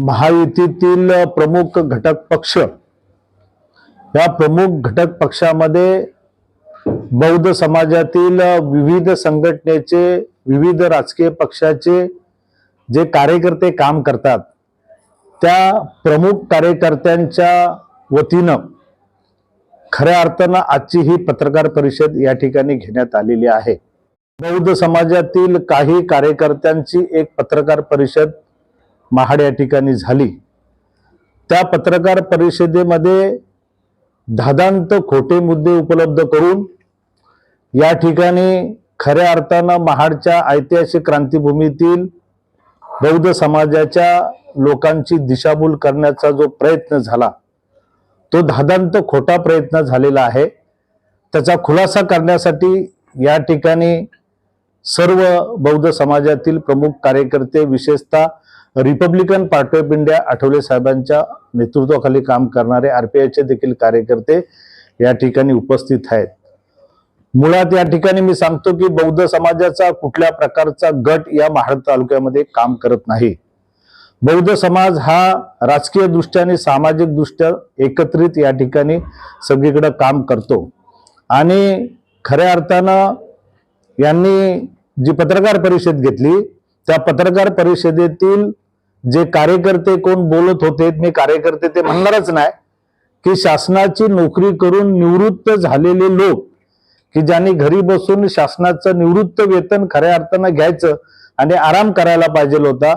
महायुतीतील प्रमुख घटक पक्ष. या प्रमुख घटक पक्षामध्ये बौद्ध समाजातील विविध संघटनेचे विविध राजकीय पक्षाचे जे कार्यकर्ते काम करतात त्या प्रमुख कार्यकर्त्यांच्या वतीनं खऱ्या अर्थानं आजची ही पत्रकार परिषद या ठिकाणी घेण्यात आलेली आहे. बौद्ध समाजातील काही कार्यकर्त्यांची एक पत्रकार परिषद महाड या ठिकाणी झाली. त्या पत्रकार परिषदेमध्ये धादांत खोटे मुद्दे उपलब्ध करून या ठिकाणी खऱ्या अर्थानं महाडच्या ऐतिहासिक क्रांतीभूमीतील बौद्ध समाजाच्या लोकांची दिशाभूल करण्याचा जो प्रयत्न झाला तो धादांत खोटा प्रयत्न झालेला आहे. त्याचा खुलासा करण्यासाठी या ठिकाणी सर्व बौद्ध समाजातील प्रमुख कार्यकर्ते विशेषतः Republican party of India Athawale साहेबांच्या नेतृत्वाखाली काम करणारे आरपीआयचे देखील कार्यकर्ते या ठिकाणी उपस्थित आहेत. मुळात या ठिकाणी मी सांगतो की बौद्ध समाजाचा कुठल्या प्रकारचा गट या महाड तालुक्यामध्ये काम करत नाही. बौद्ध समाज हा राजकीय दृष्ट्या आणि सामाजिक दृष्ट्या एकत्रित या ठिकाणी सगळीकडे काम करतो. आणि खऱ्या अर्थानं यांनी जी पत्रकार परिषद घेतली त्या पत्रकार परिषदेतील जे कार्यकर्ते कोण बोलत होते मी कार्यकर्ते ते म्हणणारच नाही की शासनाची नोकरी करून निवृत्त झालेले लोक की ज्यांनी घरी बसून शासनाचं निवृत्त वेतन खऱ्या अर्थानं घ्यायचं आणि आराम करायला पाहिजे होता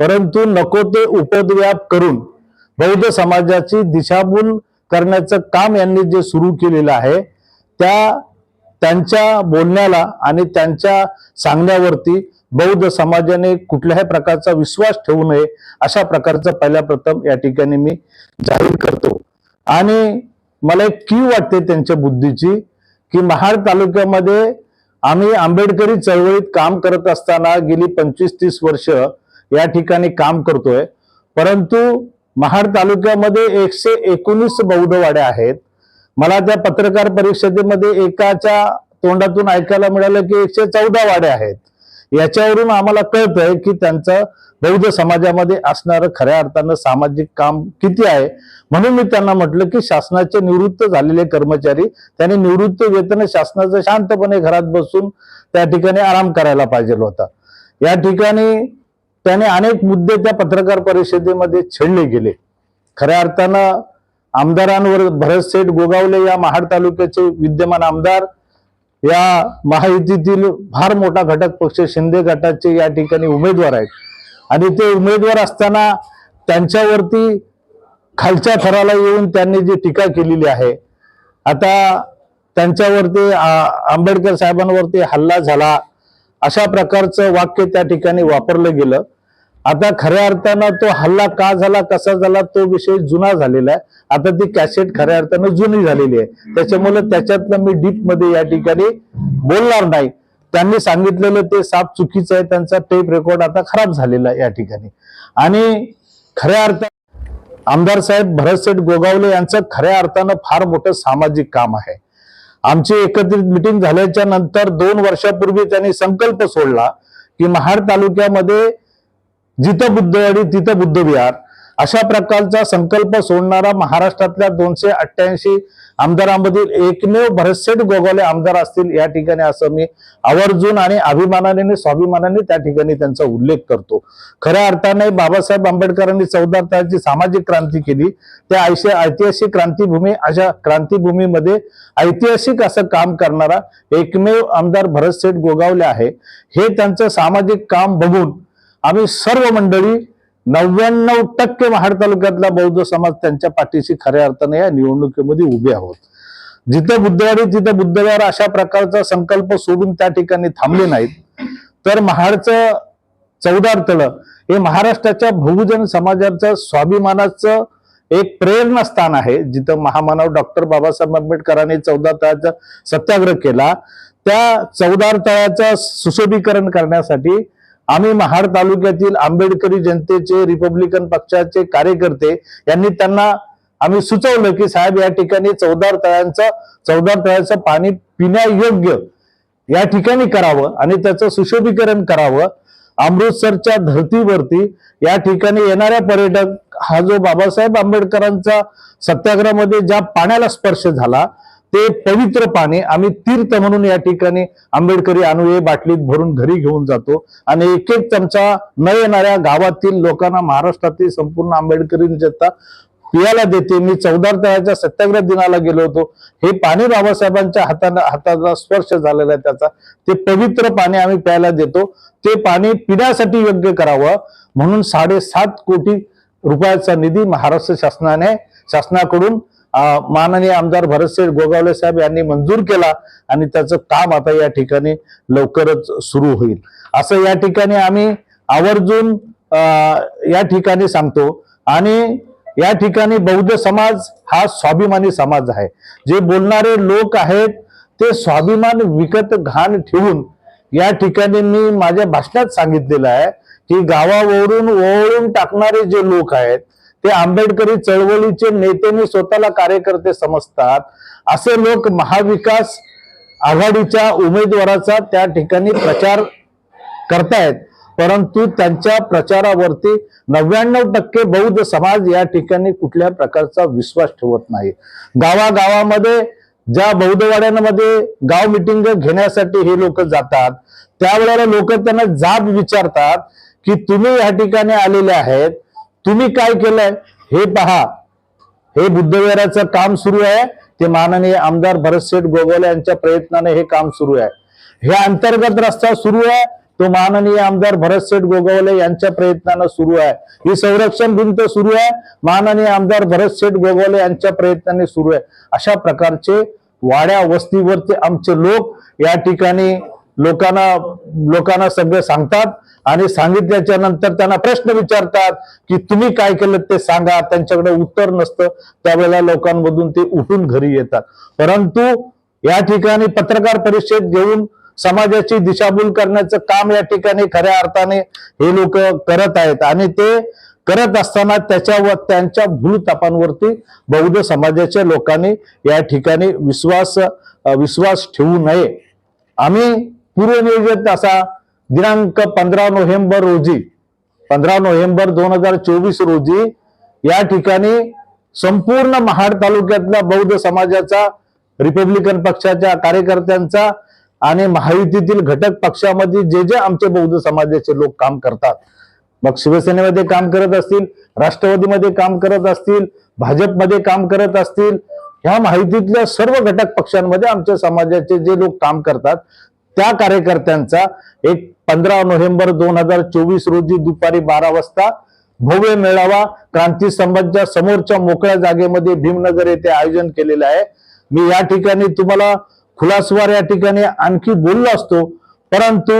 परंतु नको ते उपद्व्याप करून बौद्ध समाजाची दिशाभूल करण्याचं काम यांनी जे सुरू केलेलं आहे त्या त्यांच्या बोलण्याला आणि त्यांच्या सांगण्यावरती बौद्ध समाजाने कुठल्याही प्रकारचा विश्वास ठेवू नये अशा प्रकारचं पहिल्या प्रथम या ठिकाणी मी जाहीर करतो. आणि मला एक कीव वाटते त्यांच्या बुद्धीची की महाड तालुक्यामध्ये आम्ही आंबेडकरी चळवळीत काम करत असताना गेली पंचवीस तीस वर्ष या ठिकाणी काम करतोय. परंतु महाड तालुक्यामध्ये एकशे एकोणीस बौद्धवाड्या आहेत. मला त्या पत्रकार परिषदेमध्ये एकाच्या तोंडातून ऐकायला मिळालं की एकशे चौदा वाड्या आहेत. याच्यावरून आम्हाला कळतंय की त्यांचं बौद्ध समाजामध्ये असणारं खऱ्या अर्थानं सामाजिक काम किती आहे. म्हणून मी त्यांना म्हटलं की शासनाचे निवृत्त झालेले कर्मचारी त्यांनी निवृत्त वेतन शासनाचं शांतपणे घरात बसून त्या ठिकाणी आराम करायला पाहिजे होता. या ठिकाणी त्याने अनेक मुद्दे त्या पत्रकार परिषदेमध्ये छेडले गेले. खऱ्या अर्थानं आमदारांवर भरत शेठ गोगावले या महाड तालुक्याचे विद्यमान आमदार या महायुतीतील फार मोठा घटक पक्ष शिंदे गटाचे या ठिकाणी उमेदवार आहेत. आणि ते उमेदवार असताना त्यांच्यावरती खालच्या थराला येऊन त्यांनी जी टीका केलेली आहे आता त्यांच्यावरती आंबेडकर साहेबांवरती हल्ला झाला अशा प्रकारचं वाक्य त्या ठिकाणी वापरलं गेलं. आता खऱ्या अर्थानं तो हल्ला का झाला कसा झाला तो विषय जुना झालेला आहे. आता ती कॅसेट खऱ्या अर्थानं जुनी झालेली आहे. त्याच्यामुळे त्याच्यातलं मी डीपमध्ये या ठिकाणी बोलणार नाही. त्यांनी सांगितलेलं ते साप चुकीचं आहे. त्यांचा टेप रेकॉर्ड आता खराब झालेला आहे या ठिकाणी. आणि खऱ्या अर्थानं आमदार साहेब भरतसेठ गोगावले यांचं खऱ्या अर्थानं फार मोठं सामाजिक काम आहे. आमची एकत्रित मिटिंग झाल्याच्यानंतर दोन वर्षापूर्वी त्यांनी संकल्प सोडला की महाड तालुक्यामध्ये जिथं बुद्ध आणि तिथं बुद्ध विहार अशा प्रकारचा संकल्प सोडणारा महाराष्ट्रातल्या दोनशे अठ्ठ्याऐंशी आमदारांमधील एकमेव भरतसेठ गोगावले आमदार असतील या ठिकाणी असं मी आवर्जून आणि अभिमानाने आणि स्वाभिमानाने त्या ठिकाणी त्यांचा उल्लेख करतो. खऱ्या अर्थाने बाबासाहेब आंबेडकरांनी चौदा तारची सामाजिक क्रांती केली. त्या ऐशी ऐतिहासिक क्रांतीभूमी अशा क्रांतीभूमीमध्ये ऐतिहासिक असं काम करणारा एकमेव आमदार भरतसेठ गोगावले आहे. हे त्यांचं सामाजिक काम बघून आम्ही सर्व मंडळी नव्याण्णव टक्के महाड तालुक्यातला बौद्ध समाज त्यांच्या पाठीशी खऱ्या अर्थाने या निवडणुकीमध्ये उभे आहोत. जिथे बुद्धवाडी तिथं बुद्धवार अशा प्रकारचा संकल्प सोडून त्या ठिकाणी थांबले नाहीत. तर महाडचं चौदार तळ हे महाराष्ट्राच्या बहुजन समाजाचं स्वाभिमानाचं एक प्रेरणास्थान आहे. जिथं महामानव डॉक्टर बाबासाहेब आंबेडकरांनी चौदा तळाचा सत्याग्रह केला. त्या चौदार तळाचं सुशोभीकरण करण्यासाठी आम्ही महाड तालुक्यातील आंबेडकरी जनतेचे रिपब्लिकन पक्षाचे कार्यकर्ते यांनी त्यांना आम्ही सुचवलं की साहेब या ठिकाणी चौदार तळ्यांचं चौदार तळ्याचं पाणी पिण्यायोग्य या ठिकाणी करावं आणि त्याचं सुशोभीकरण करावं. अमृतसरच्या धर्तीवरती या ठिकाणी येणाऱ्या पर्यटक हा जो बाबासाहेब आंबेडकरांचा सत्याग्रहामध्ये ज्या पाण्याला स्पर्श झाला ते पवित्र पाणी आम्ही तीर्थ म्हणून या ठिकाणी आंबेडकरी अनुये बाटलीत भरून घरी घेऊन जातो. आणि एक एक चमचा न येणाऱ्या गावातील लोकांना महाराष्ट्रातील संपूर्ण आंबेडकरी जनता पियाला देते. मी चौदा तळ्याच्या सत्याग्रह दिनाला गेलो होतो. हे पाणी बाबासाहेबांच्या हाताला हाताचा स्पर्श झालेला आहे त्याचा. ते पवित्र पाणी आम्ही प्यायला देतो. ते पाणी पिण्यासाठी योग्य करावं. म्हणून साडेसात कोटी रुपयाचा निधी महाराष्ट्र शासनाने शासनाकडून माननीय आमदार भरतसेठ गोगावले साहेब यांनी मंजूर केला आणि त्याचं काम आता या ठिकाणी लवकरच सुरू होईल. असं या ठिकाणी आम्ही आवर्जून या ठिकाणी सांगतो आणि या ठिकाणी बौद्ध समाज हा स्वाभिमानी समाज आहे. जे बोलणारे लोक आहेत ते स्वाभिमान विकत घाण ठेवून या ठिकाणी मी माझ्या भाषणात सांगितलेलं आहे की गावावरून ओळून टाकणारे जे लोक आहेत ते आंबेडकरी चळवळीचे नेते स्वतःला कार्यकर्ते समजतात. असे लोक महाविकास आघाडीच्या उमेदवाराचा त्या ठिकाणी प्रचार करतायत. परंतु त्यांच्या प्रचारावरती नव्याण्णव टक्के बौद्ध समाज या ठिकाणी कुठल्या प्रकारचा विश्वास ठेवत नाही. गावागावामध्ये ज्या बौद्धवाड्यांमध्ये गाव मिटिंग घेण्यासाठी हे लोक जातात त्यावेळेला लोक त्यांना जाब विचारतात की तुम्ही या ठिकाणी आलेले आहेत तुम्ही काय केलंय? हे पहा. हे बुद्धविहाराचं काम सुरू आहे. ते माननीय आमदार भरतशेठ गोगोले यांच्या प्रयत्नाने हे काम सुरू आहे. हे अंतर्गत रस्ता सुरू आहे. तो माननीय आमदार भरतशेठ गोगावले यांच्या प्रयत्नानं सुरू आहे. ही संरक्षण भिंत सुरू आहे. माननीय आमदार भरतशेठ गोगावले यांच्या प्रयत्नाने सुरू आहे. अशा प्रकारचे वाड्या वस्तीवरचे आमचे लोक या ठिकाणी लोकांना लोकांना सगळं सांगतात. आणि सांगितल्याच्या नंतर त्यांना प्रश्न विचारतात की तुम्ही काय केलं ते सांगा त्यांच्याकडे उत्तर नसतं. त्यावेळेला लोकांमधून ते उठून घरी येतात. परंतु या ठिकाणी पत्रकार परिषद घेऊन समाजाची दिशाभूल करण्याचं काम या ठिकाणी खऱ्या अर्थाने हे लोक करत आहेत. आणि ते करत असताना त्याच्यावर त्यांच्या भूलतापांवरती बौद्ध समाजाच्या लोकांनी या ठिकाणी विश्वास विश्वास ठेवू नये. आम्ही पूर्वनियोजित असा दिनांक पंधरा नोव्हेंबर रोजी पंधरा नोव्हेंबर दोन हजार चोवीस रोजी या ठिकाणी संपूर्ण महाड तालुक्यातल्या बौद्ध समाजाचा रिपब्लिकन पक्षाच्या कार्यकर्त्यांचा आणि महायुतीतील घटक पक्षामध्ये जे जे आमचे बौद्ध समाजाचे लोक काम करतात. मग शिवसेनेमध्ये काम करत असतील राष्ट्रवादीमध्ये काम करत असतील भाजपमध्ये काम करत असतील ह्या माहितीतल्या सर्व घटक पक्षांमध्ये आमच्या समाजाचे जे लोक काम करतात त्या कार्यकर्त्यांचा एक पंधरा नोव्हेंबर दोन हजार चोवीस रोजी दुपारी बारा वाजता भव्य मेळावा क्रांती संबंधच्या समोरच्या मोकळ्या जागेमध्ये भीमनगर येथे आयोजन केलेलं आहे. मी या ठिकाणी तुम्हाला खुलासवार या ठिकाणी आणखी बोललो असतो परंतु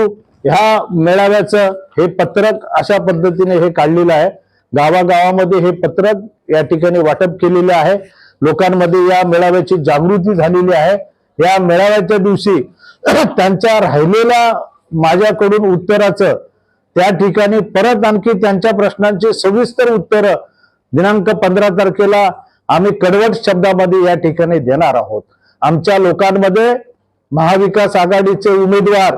ह्या मेळाव्याचं हे पत्रक अशा पद्धतीने हे काढलेलं आहे. गावागावामध्ये हे पत्रक या ठिकाणी वाटप केलेले आहे. लोकांमध्ये या मेळाव्याची जागृती झालेली आहे. या मेळाव्याच्या दिवशी त्यांच्या राहिलेल्या माझ्याकडून उत्तराचं त्या ठिकाणी परत आणखी त्यांच्या प्रश्नांची सविस्तर उत्तर दिनांक पंधरा तारखेला आम्ही कडवट शब्दामध्ये या ठिकाणी देणार आहोत. आमच्या लोकांमध्ये महाविकास आघाडीचे उमेदवार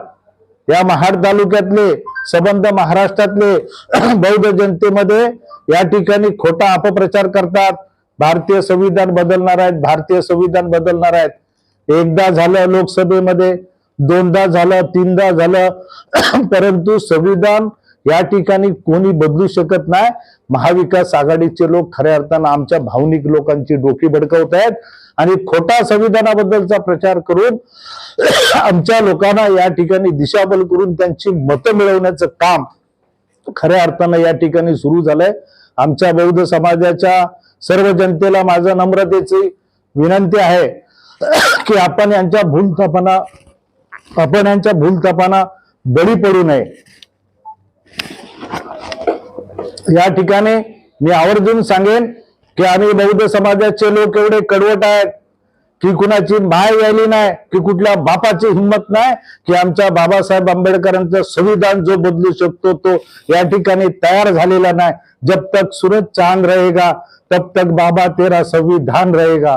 या महाड तालुक्यातले संबंध महाराष्ट्रातले बौद्ध जनतेमध्ये या ठिकाणी खोटा अपप्रचार करतात. भारतीय संविधान बदलणार आहेत भारतीय संविधान बदलणार आहेत. एकदा झालं लोकसभेमध्ये दोनदा झालं तीनदा झालं. परंतु संविधान या ठिकाणी कोणी बदलू शकत नाही. महाविकास आघाडीचे लोक खऱ्या अर्थानं आमच्या भावनिक लोकांची डोकी भडकवत आहेत. आणि खोटा संविधानाबद्दलचा प्रचार करून आमच्या लोकांना या ठिकाणी दिशाबल करून त्यांची मतं मिळवण्याचं काम खऱ्या अर्थानं या ठिकाणी सुरू झालंय. आमच्या बौद्ध समाजाच्या सर्व जनतेला माझं नम्रतेची विनंती आहे की आपण यांच्या भूलथापना आपण यांच्या भूलथापांना बळी पडू नये. या ठिकाणी मी आवर्जून सांगेन की आम्ही बौद्ध समाजाचे लोक एवढे कडवट आहेत की कुणाची माय यायली नाही की कुठल्या बापाची हिंमत नाही की आमच्या बाबासाहेब आंबेडकरांचं संविधान जो बदलू शकतो तो या ठिकाणी तयार झालेला नाही. जब तक सूरज चांद रहेगा तब तक बाबा तेरा संविधान रहेगा.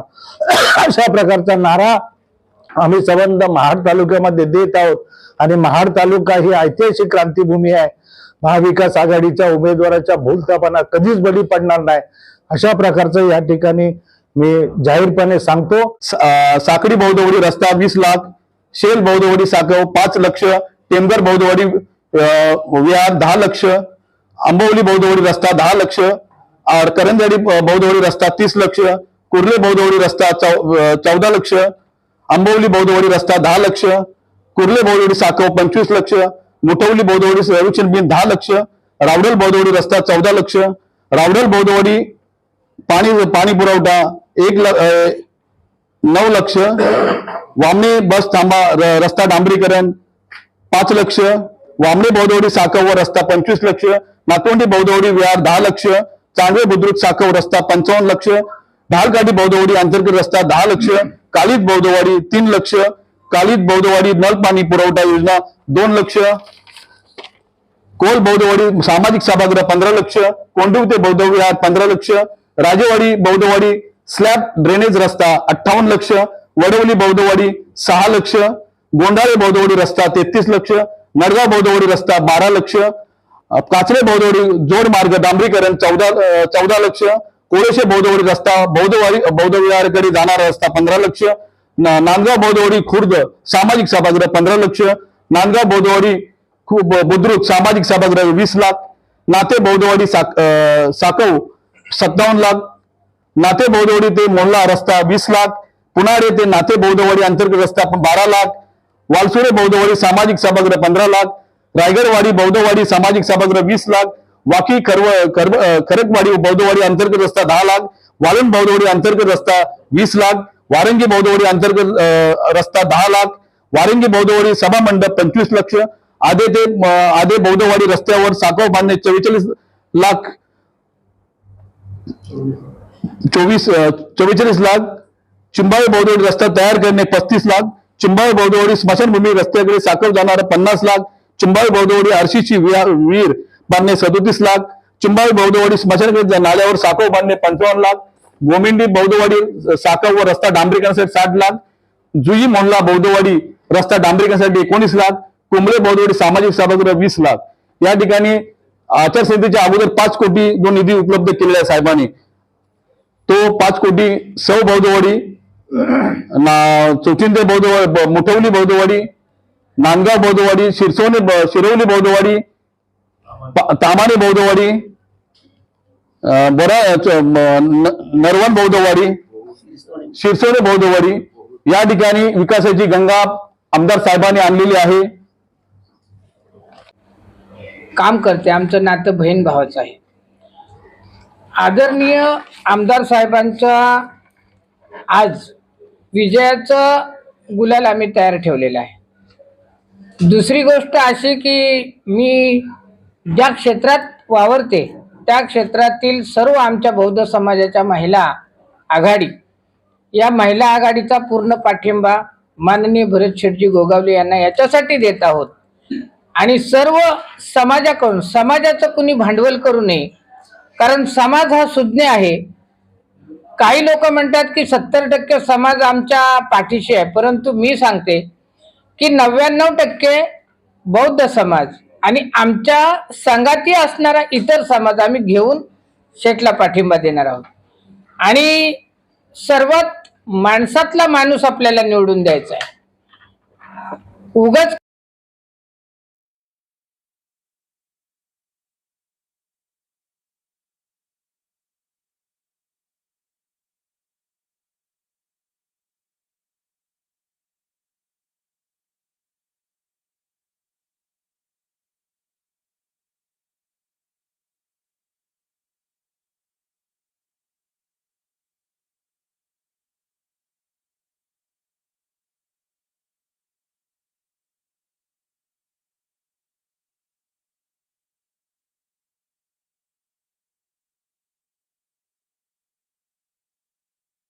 अशा प्रकारचा नारा आम्ही संबंध महाड तालुक्यामध्ये देत आहोत. आणि महाड तालुका ही ऐतिहासिक क्रांतीभूमी आहे. महाविकास आघाडीच्या उमेदवाराच्या भूलथापांना कधीच बळी पडणार नाही. अशा प्रकारचं या ठिकाणी मी जाहीरपणे सांगतो. सा अं, साकडी रस्ता वीस लाख शेल बौद्धवाडी साखव पाच लक्ष टेंबर बौद्धवाडी अं, विहार दहा लक्ष आंबवली बौद्धवाडी रस्ता दहा लक्ष करंजाडी करंजवाडी रस्ता तीस लक्ष कुर्ले बौद्धवाडी रस्ता चौ- चौदा लक्ष आंबवली बौद्धवाडी रस्ता दहा लक्ष कुर्ले बौद्धवाडी साखव पंचवीस लक्ष मुठवली बौद्धवाडी रविचंद बिन दहा लक्ष रावडल बौद्धवाडी रस्ता चौदा लक्ष रावडल बौद्धवाडी पाणी पाणी पुरवठा एक नऊ लक्ष वामणे बस थांबा रस्ता डांबरीकरण पाच लक्ष वामणे बौद्धवाडी साखव व रस्ता पंचवीस लक्ष नातवंडी बौद्धवाडी विहार दहा लक्ष चांदवे बुद्रुक साखव रस्ता पंचावन्न लक्ष ढालकाठी बौद्धवाडी अंतर्गत रस्ता दहा लक्ष कालिद बौद्धवाडी तीन लक्ष कालिद बौद्धवाडी नल पाणी पुरवठा योजना दोन लक्ष कोल बौद्धवाडी सामाजिक सभागृह पंधरा लक्ष कोंडूव ते बौद्ध विहार पंधरा लक्ष राजेवाडी बौद्धवाडी स्लॅब ड्रेनेज रस्ता अठ्ठावन्न लक्ष वडवली बौद्धवाडी सहा लक्ष गोंडाळे बौद्धवाडी रस्ता तेहतीस लक्ष नडगाव बौद्धवाडी रस्ता बारा लक्ष काचरे बौद्धवाडी जोड मार्ग डांबरीकरण चौदा चौदा लक्ष कोळेशे बौद्धवाडी रस्ता बौद्धवाडी बौद्धविहारकडे जाणारा रस्ता पंधरा लक्ष नांदगाव बौद्धवाडी खुर्द सामाजिक सभागृह पंधरा लक्ष नांदगाव बौद्धवाडी बुद्रुक सामाजिक सभागृह वीस लाख नाते बौद्धवाडी साक- साकव सत्तावन्न लाख नाते बौद्धवाडी ते मोल्ला रस्ता वीस लाख पुनाडे ते नाते बौद्धवाडी अंतर्गत रस्ता बारा लाख वालसुरे बौद्धवाडी सामाजिक सभागृह पंधरा लाख रायगडवाडी बौद्धवाडी सामाजिक सभागृह वीस लाख वाकी कर्व करव- खरकवाडी बौद्धवाडी अंतर्गत रस्ता दहा लाख वालण बौद्धवाडी अंतर्गत रस्ता वीस लाख वारंगी बौद्धवाडी अंतर्गत रस्ता दहा लाख वारंगी बौद्धवाडी सभा मंडप पंचवीस लक्ष आधे ते आधे बौद्धवाडी रस्त्यावर साखव बांधणे चव्वेचाळीस लाख चोवीस चव्वेचाळीस लाख चिंबाळे बौद्धवाडी रस्ता तयार करणे पस्तीस लाख चिंबाळे बौद्धवाडी स्मशानभूमी रस्त्याकडे साखर जाणारा पन्नास लाख चिंबाळे बौद्धवाडी आरशीची विहार वीर बांधणे सदोतीस लाख चिंबाळी बौद्धवाडी स्मशानकडे नाल्यावर साखव बांधणे पंचावन्न लाख गोमिंडी बौद्धवाडी साखव व रस्ता डांबरीकरणासाठी साठ लाख जुई मोहल्ला बौद्धवाडी रस्ता डांबरीकरणासाठी एकोणीस लाख कुंबळे बौद्धवाडी सामाजिक सभागृह वीस लाख. या ठिकाणी आचारसंहितेच्या अगोदर पाच कोटी जो निधी उपलब्ध केलेला आहे साहेबांनी तो पाच कोटी सौ बौद्धवाडी ना बौद्धवाडी मुठवली बौद्धवाडी नांदगाव बौद्धवाडी शिरसोनी शिरवली बौद्धवाडी पा- बौद्धवाडी अं, नरवण बौद्धवाडी शिरसोने बौद्धवाडी या ठिकाणी विकासाची गंगा आमदार साहेबांनी आणलेली आहे. काम करते आमचं नातं बहीण भावाचं आहे. आदरणीय आमदार साहेबांचा आज विजयाचं गुलाल आम्ही तयार ठेवलेलं आहे. दुसरी गोष्ट अशी की मी ज्या क्षेत्रात वावरते त्या क्षेत्रातील सर्व आमच्या बौद्ध समाजाच्या महिला आघाडी. या महिला आघाडीचा पूर्ण पाठिंबा माननीय भरत शेटजी गोगावले यांना याच्यासाठी देत आहोत. आणि सर्व समाजाकडून समाजाचं कुणी भांडवल करू नये कारण समाज हा सुज्ञ आहे. काही लोक म्हणतात की सत्तर टक्के समाज आमच्या पाठीशी आहे परंतु मी सांगते की नव्याण्णव टक्के बौद्ध समाज आणि आमच्या संघातही असणारा इतर समाज आम्ही घेऊन शेटला पाठिंबा देणार आहोत. आणि सर्वात माणसातला माणूस आपल्याला निवडून द्यायचा आहे. उगाच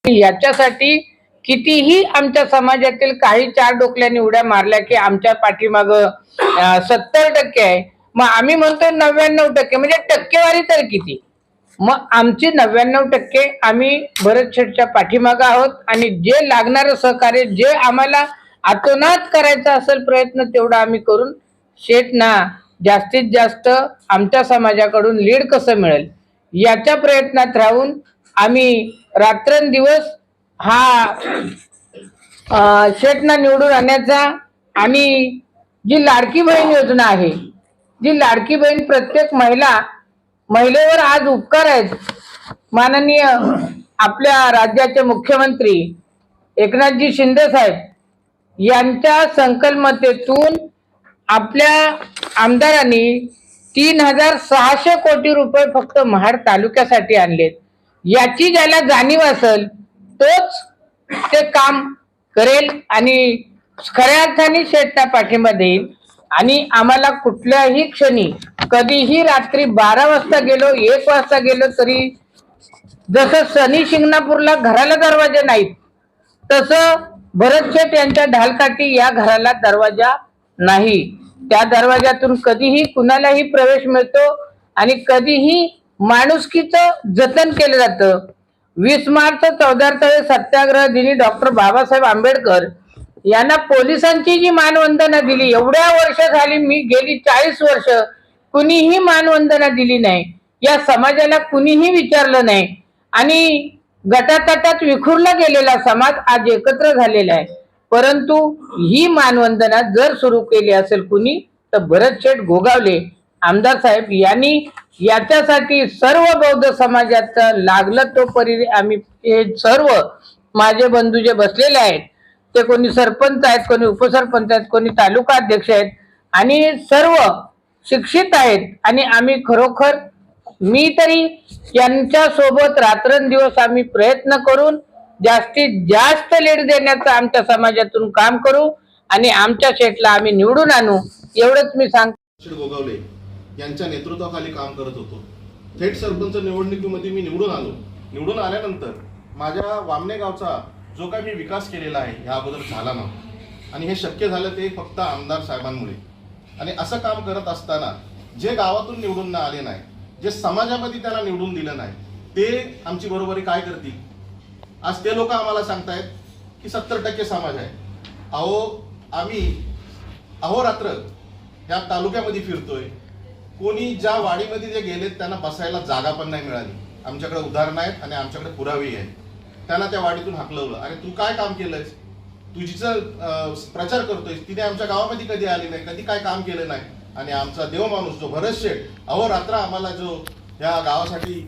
याच्यासाठी कितीही आमच्या समाजातील काही चार डोकल्याने उड्या मारल्या की आमच्या पाठीमाग सत्तर टक्के आहे. मग आम्ही म्हणतो नव्याण्णव टक्के म्हणजे टक्केवारी तर किती? मग आमची नव्याण्णव टक्के आम्ही भरत शेठच्या पाठीमागं आहोत आणि जे लागणारं सहकार्य जे आम्हाला आतोनात करायचा असेल प्रयत्न तेवढा आम्ही करून शेठना जास्तीत जास्त आमच्या समाजाकडून लीड कसं मिळेल? याच्या प्रयत्नात राहून आम्ही रात्रंदिवस हा शेटना निवडून आणण्याचा आणि जी लाडकी बहीण योजना आहे जी लाडकी बहीण प्रत्येक महिला महिलेवर आज उपकार आहेत. माननीय आपल्या राज्याचे मुख्यमंत्री एकनाथजी शिंदे साहेब यांच्या संकल्पतेतून आपल्या आमदारांनी तीन हजार सहाशे कोटी रुपये फक्त महाड तालुक्यासाठी आणलेत. याची ज्याला जाणीव असेल तोच ते काम करेल आणि खऱ्या अर्थाने शेटना पाठिंबा देईल आणि आम्हाला कुठल्याही क्षणी कधीही रात्री बारा वाजता गेलो एक वाजता गेलो तरी जसं शनी शिंगणापूरला घराला दरवाजे नाहीत तसं भरत शेठ यांच्या ढालकाठी या घराला दरवाजा नाही. त्या दरवाजातून कधीही कुणालाही प्रवेश मिळतो आणि कधीही माणुसकीचं जतन केलं जातं. वीस मार्च चौदारतळे सत्याग्रह दिनी डॉक्टर बाबासाहेब आंबेडकर यांना पोलिसांची जी मानवंदना दिली एवढ्या वर्ष झाली मी गेली चाळीस वर्ष कुणीही मानवंदना दिली नाही. या समाजाला कुणीही विचारलं नाही. आणि गटातटात विखुरला गेलेला समाज आज एकत्र झालेला आहे. परंतु ही मानवंदना जर सुरू केली असेल कुणी तर भरत शेठ गोगावले आमदार साहेब यांनी याच्यासाठी सर्व बौद्ध समाजाचं लागलं तो परी आम्ही हे सर्व माझे बंधू जे बसलेले आहेत ते कोणी सरपंच आहेत कोणी उपसरपंच आहेत कोणी तालुका अध्यक्ष आहेत आणि सर्व शिक्षित आहेत आणि आम्ही खरोखर मी तरी यांच्या सोबत रात्रंदिवस आम्ही प्रयत्न करून जास्तीत जास्त लीड देण्याचं आमच्या समाजातून काम करू आणि आमच्या शेटला आम्ही निवडून आणू एवढंच मी सांगतो. गोगावले. यांच्या नेतृत्वाखाली काम करत होतो. थेट सरपंच निवडणुकीमध्ये मी निवडून आलो. निवडून आल्यानंतर माझ्या वामने गावचा जो काही मी विकास केलेला आहे ह्या अगोदर झाला नव्हता. आणि हे शक्य झालं ते फक्त आमदार साहेबांमुळे. आणि असं काम करत असताना जे गावातून निवडून न आले नाही जे समाजामध्ये त्यांना निवडून दिलं नाही ते आमची बरोबरी काय करतील? आज ते लोक आम्हाला सांगतायत की सत्तर टक्के समाज आहे. अहो आम्ही अहोरात्र या तालुक्यामध्ये फिरतोय. कोणी ज्या वाडीमध्ये जे गेलेत त्यांना बसायला जागा पण नाही मिळाली. आमच्याकडे उदाहरणं आहेत आणि आमच्याकडे पुरावी आहेत. त्यांना त्या वाडीतून हाकलवलं. अरे तू काय काम केलंयस? तुझीचं प्रचार करतोयस तिने आमच्या गावामध्ये कधी आली नाही कधी काय काम केलं नाही. आणि आमचा देव माणूस जो भरत शेठ अहोरात्र आम्हाला जो या गावासाठी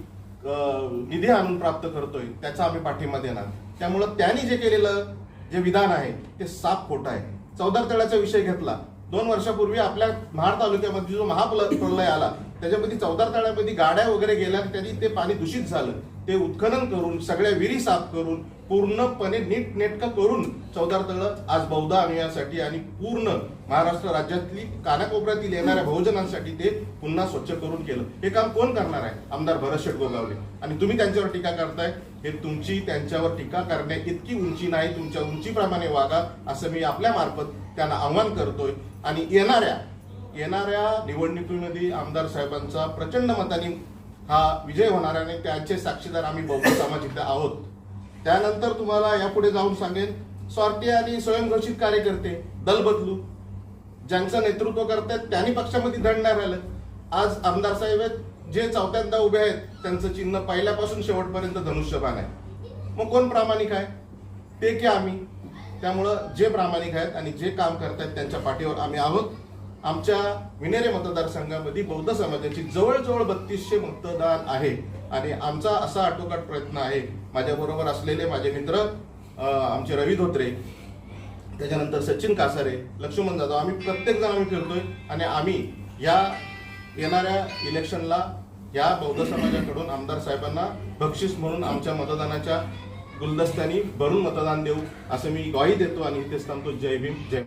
निधी आणून प्राप्त करतोय त्याचा आम्ही पाठिंबा देणार. त्यामुळं त्यांनी जे केलेलं जे विधान आहे ते साफ खोटं आहे. चौदा तळ्याचा विषय घेतला. दोन वर्षापूर्वी आपल्या महाड तालुक्यामध्ये जो महाप्रलय आला त्याच्यामध्ये चौदार तळ्यामध्ये गाड्या वगैरे गेल्या त्यांनी ते पाणी दूषित झालं. ते उत्खनन करून सगळ्या विहिरी साफ करून पूर्णपणे नीट नेटकं करून चौदार तळ आज बौद्ध आणण्यासाठी आणि पूर्ण महाराष्ट्र राज्यातली कानाकोपऱ्यातील येणाऱ्या बहुजनांसाठी ते पुन्हा स्वच्छ करून केलं. हे काम कोण करणार आहे? आमदार भरत शेट गोगावले. आणि तुम्ही त्यांच्यावर टीका करताय? हे तुमची त्यांच्यावर टीका करण्या इतकी उंची नाही तुमच्या उंचीप्रमाणे वागा असं मी आपल्या मार्फत त्यांना आव्हान करतोय. आणि येणाऱ्या येणाऱ्या निवडणुकीमध्ये आमदार साहेबांचा प्रचंड मताने हा विजय होणार आणि त्यांचे साक्षीदार आम्ही बहुजन समाज इथे आहोत. त्यानंतर तुम्हाला यापुढे जाऊन सांगेन स्वार्थी आणि स्वयंघोषित कार्यकर्ते दल बदलू ज्यांचं नेतृत्व करतात त्यांनी पक्षामध्ये धड नाही राहिलं. आज आमदार साहेब आहेत जे चौथ्यांदा उभे आहेत त्यांचं चिन्ह पहिल्यापासून शेवटपर्यंत धनुष्यबाण आहे. मग कोण प्रामाणिक आहे? ते की आम्ही? त्यामुळं जे प्रामाणिक आहेत आणि जे काम करतायत त्यांच्या पाठीवर आम्ही आहोत. आमच्या विनेरे मतदारसंघामध्ये बौद्ध समाजाची जवळजवळ बत्तीसशे मतदान आहे आणि आमचा असा आटोकाट प्रयत्न आहे. माझ्याबरोबर असलेले माझे मित्र आमचे रवी धोत्रे त्याच्यानंतर सचिन कासारे लक्ष्मण जाधव आम्ही प्रत्येक जण आम्ही फिरतोय आणि आम्ही या येणाऱ्या इलेक्शनला या बौद्ध समाजाकडून आमदार साहेबांना बक्षीस म्हणून आमच्या मतदानाच्या गुलदस्त्यांनी भरून मतदान देऊ असं मी ग्वाही देतो आणि इथेच थांबतो. जय भीम जय